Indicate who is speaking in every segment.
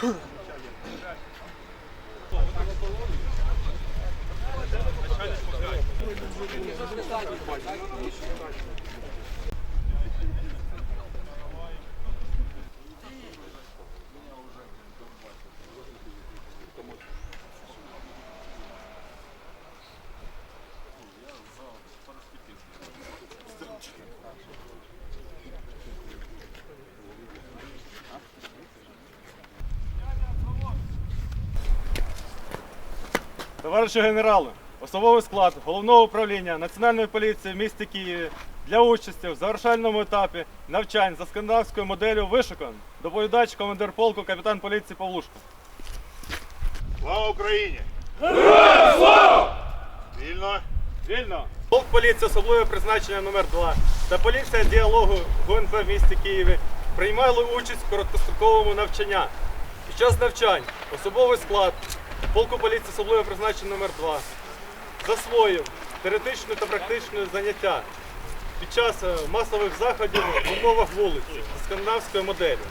Speaker 1: Начальник Товаришу генералу, особовий склад головного управління Національної поліції в місті Києві для участі в завершальному етапі навчань за скандинавською моделлю вишукан. Доповідач командир полку капітан поліції Павлушко.
Speaker 2: Слава Україні! Героям слава! Вільно!
Speaker 1: Вільно! Полк поліції особливе призначення номер 2 та поліція діалогу ГУНП в місті Києві приймали участь в короткостроковому навчанні. Під час навчань особовий склад полку поліції особливо призначення номер 2 засвоїв теоретичне та практичне заняття під час е, масових заходів в умовах вулиці скандинавської скандинавською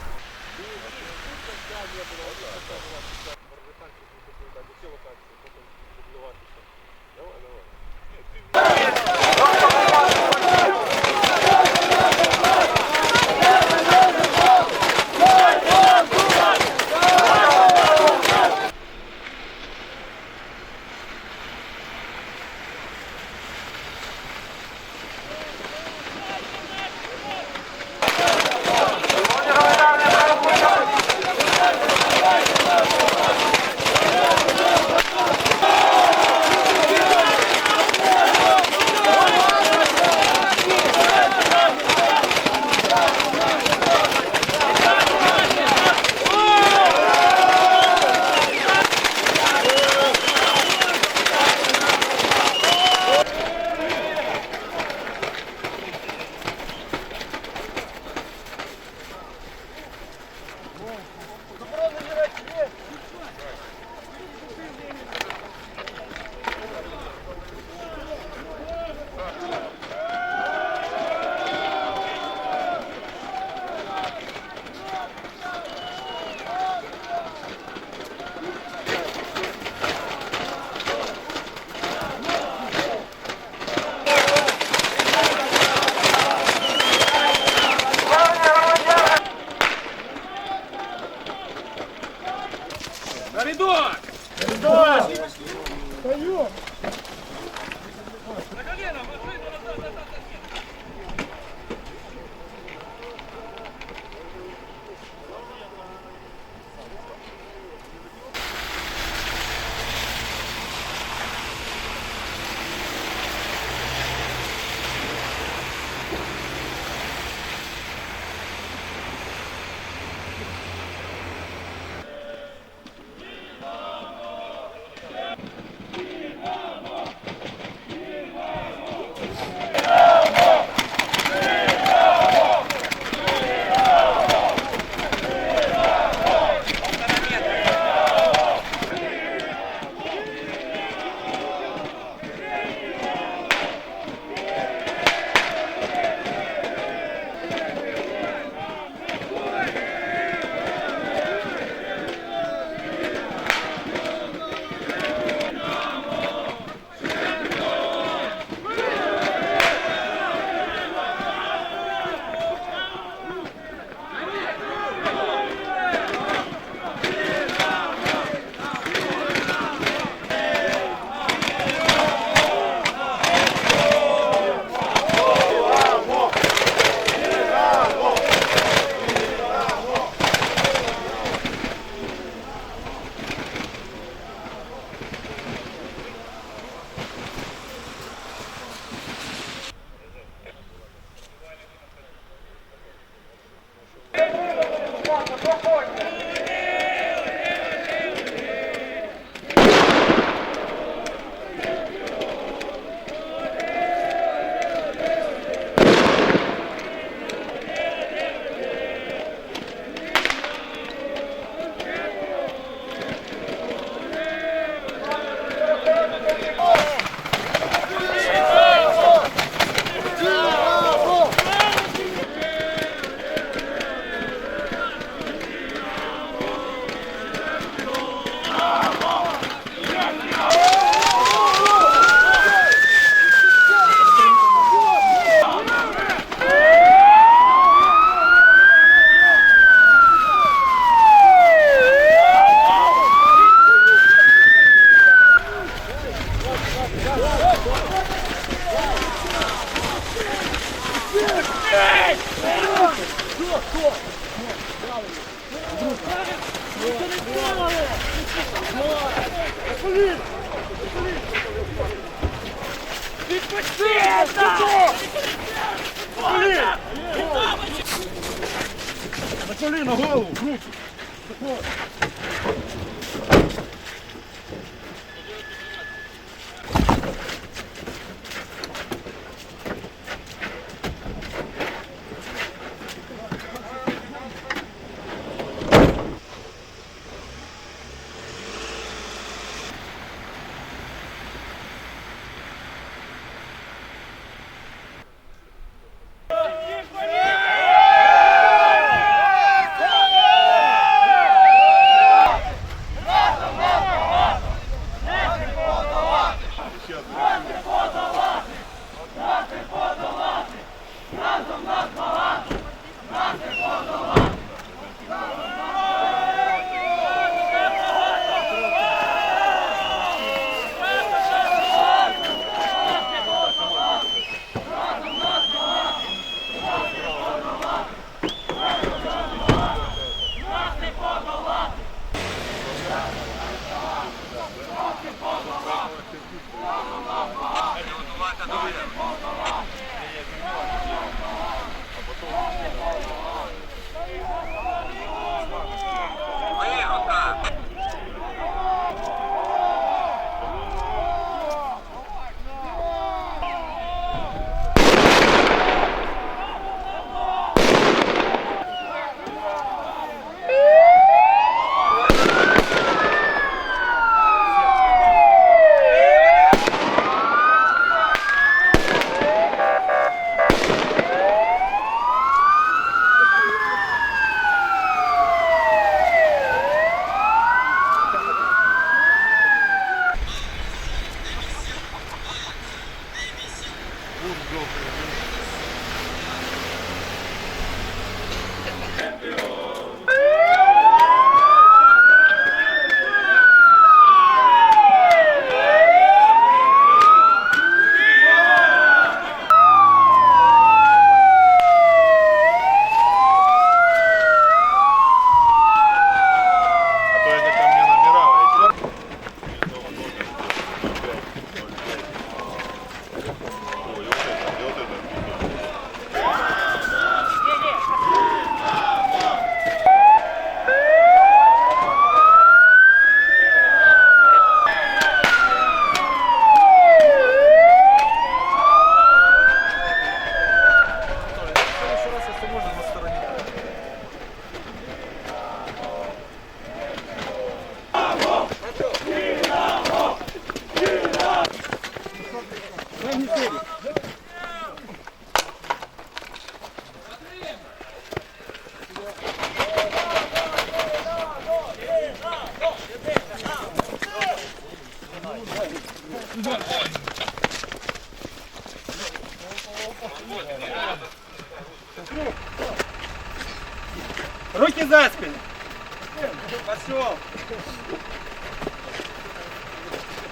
Speaker 1: моделлю.
Speaker 2: Начали на голову, руки.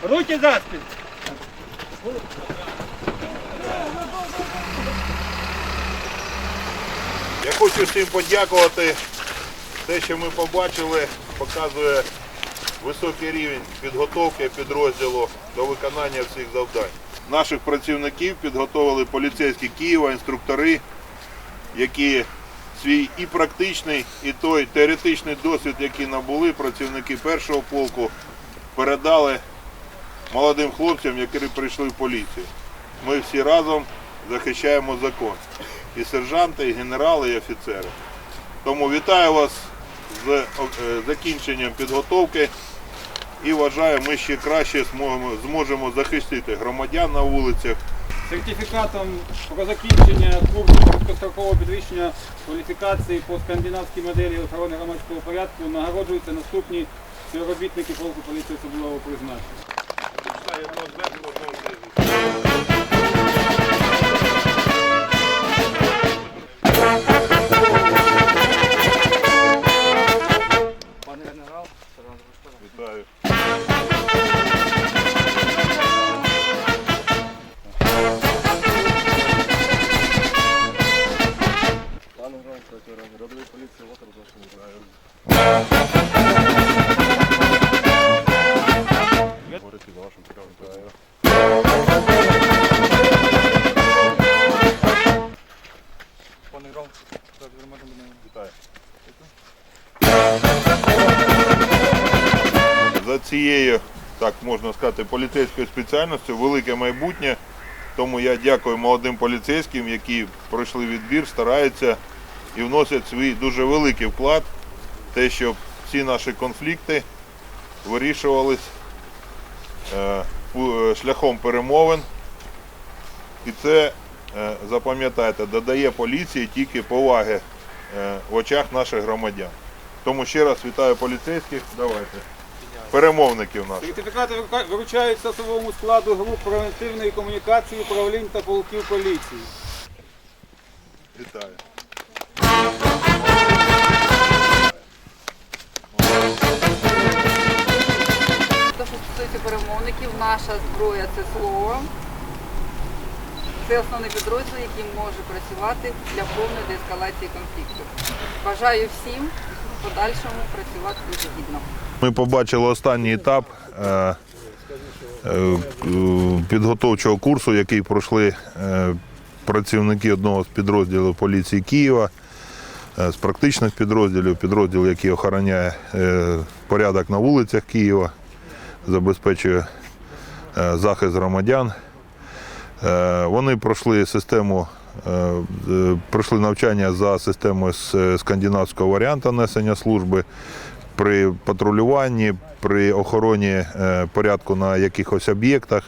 Speaker 3: Руки за спину.
Speaker 2: Я хочу всім подякувати. Те, що ми побачили, показує високий рівень підготовки підрозділу до виконання всіх завдань. Наших працівників підготовили поліцейські Києва, інструктори, які свій і практичний, і той теоретичний досвід, який набули працівники першого полку, передали молодим хлопцям, які прийшли в поліцію. Ми всі разом захищаємо закон. І сержанти, і генерали, і офіцери. Тому вітаю вас з е, закінченням підготовки і вважаю, ми ще краще зможемо, зможемо захистити громадян на вулицях.
Speaker 3: Сертифікатом про закінчення курсу короткострокового підвищення кваліфікації по скандинавській моделі охорони громадського порядку нагороджуються наступні співробітники полку поліції особливого призначення.
Speaker 2: Цією, так можна сказати, поліцейською спеціальністю велике майбутнє. Тому я дякую молодим поліцейським, які пройшли відбір, стараються і вносять свій дуже великий вклад в те, щоб всі наші конфлікти вирішувались е, е, шляхом перемовин. І це, е, запам'ятайте, додає поліції тільки поваги в очах наших громадян. Тому ще раз вітаю поліцейських. Давайте. Перемовників наших.
Speaker 3: Сертифікати виручаються особовому складу груп превентивної комунікації, управлінь та полків поліції.
Speaker 2: Вітаю.
Speaker 4: Те, що стосується перемовників, наша зброя це слово. Це основний підрозділ, який може працювати для повної деескалації конфлікту. Бажаю всім подальшому працювати дуже гідно.
Speaker 2: Ми побачили останній етап е, е, підготовчого курсу, який пройшли е, працівники одного з підрозділів поліції Києва, е, з практичних підрозділів, підрозділ, який охороняє е, порядок на вулицях Києва, забезпечує е, захист громадян. Е, Вони пройшли систему, е, е, пройшли навчання за системою скандинавського варіанту несення служби при патрулюванні, при охороні е, порядку на якихось об'єктах,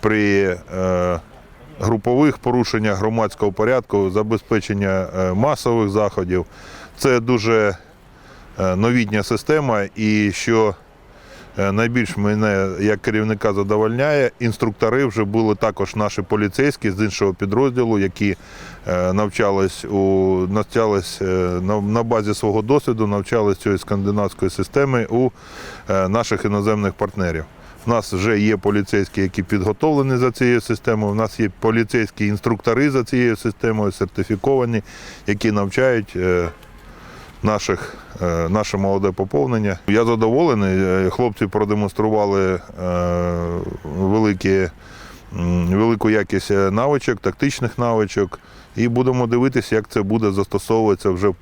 Speaker 2: при е, групових порушеннях громадського порядку, забезпечення е, масових заходів. Це дуже е, новітня система і що е, найбільш мене як керівника задовольняє, інструктори вже були також наші поліцейські з іншого підрозділу, які е, навчались у навчались е, на, базі свого досвіду, навчались цієї скандинавської системи у е, наших іноземних партнерів. У нас вже є поліцейські, які підготовлені за цією системою. У нас є поліцейські інструктори за цією системою, сертифіковані, які навчають е, наших, е, наше молоде поповнення. Я задоволений. Е, Хлопці продемонстрували е, великі, велику якість навичок, тактичних навичок. І будемо дивитися, як це буде застосовуватися вже в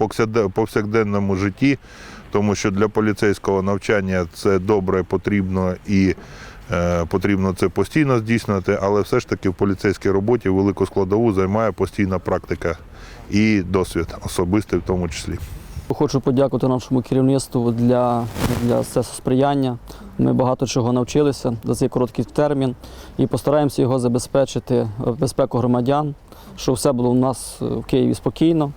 Speaker 2: повсякденному житті, тому що для поліцейського навчання це добре, потрібно і потрібно це постійно здійснювати, але все ж таки в поліцейській роботі велику складову займає постійна практика і досвід, особистий в тому числі.
Speaker 5: Хочу подякувати нашому керівництву для, для сприяння. Ми багато чого навчилися за цей короткий термін і постараємося його забезпечити е, безпеку громадян, щоб все було у нас е, в Києві спокійно.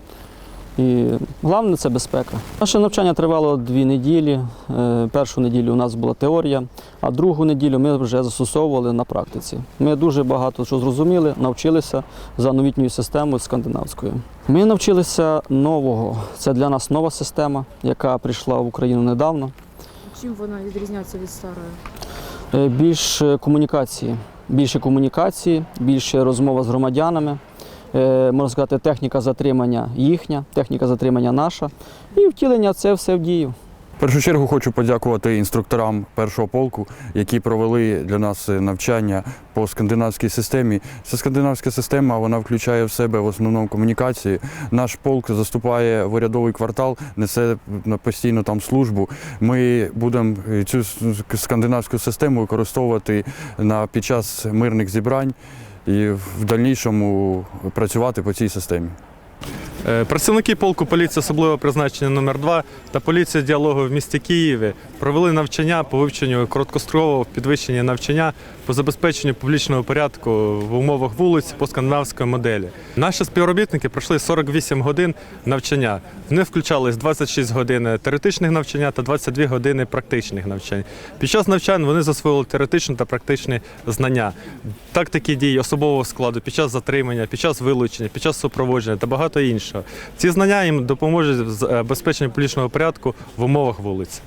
Speaker 5: І головне це безпека. Наше навчання тривало дві неділі. Е, Першу неділю у нас була теорія, а другу неділю ми вже застосовували на практиці. Ми дуже багато що зрозуміли, навчилися за новітньою системою скандинавською. Ми навчилися нового. Це для нас нова система, яка прийшла в Україну недавно.
Speaker 6: Чим вона відрізняється від старої?
Speaker 5: Е, Більше комунікації, більше комунікації, більше розмова з громадянами. Е, Можна сказати, техніка затримання їхня, техніка затримання наша. І втілення це все в дію.
Speaker 7: В першу чергу хочу подякувати інструкторам першого полку, які провели для нас навчання по скандинавській системі. Ця скандинавська система вона включає в себе в основному комунікації. Наш полк заступає в урядовий квартал, несе постійно там службу. Ми будемо цю скандинавську систему використовувати на під час мирних зібрань і в дальнішому працювати по цій системі.
Speaker 1: Е, Працівники полку поліції особливого призначення номер 2 та поліція діалогу в місті Києві провели навчання по вивченню короткострокового підвищення навчання по забезпеченню публічного порядку в умовах вулиць по скандинавської моделі. Наші співробітники пройшли 48 годин навчання. В них включались 26 годин теоретичних навчання та 22 години практичних навчань. Під час навчань вони засвоїли теоретичні та практичні знання, тактики дій особового складу під час затримання, під час вилучення, під час супроводження та багато іншого. Ці знання їм допоможуть в забезпеченні публічного порядку в умовах вулиць.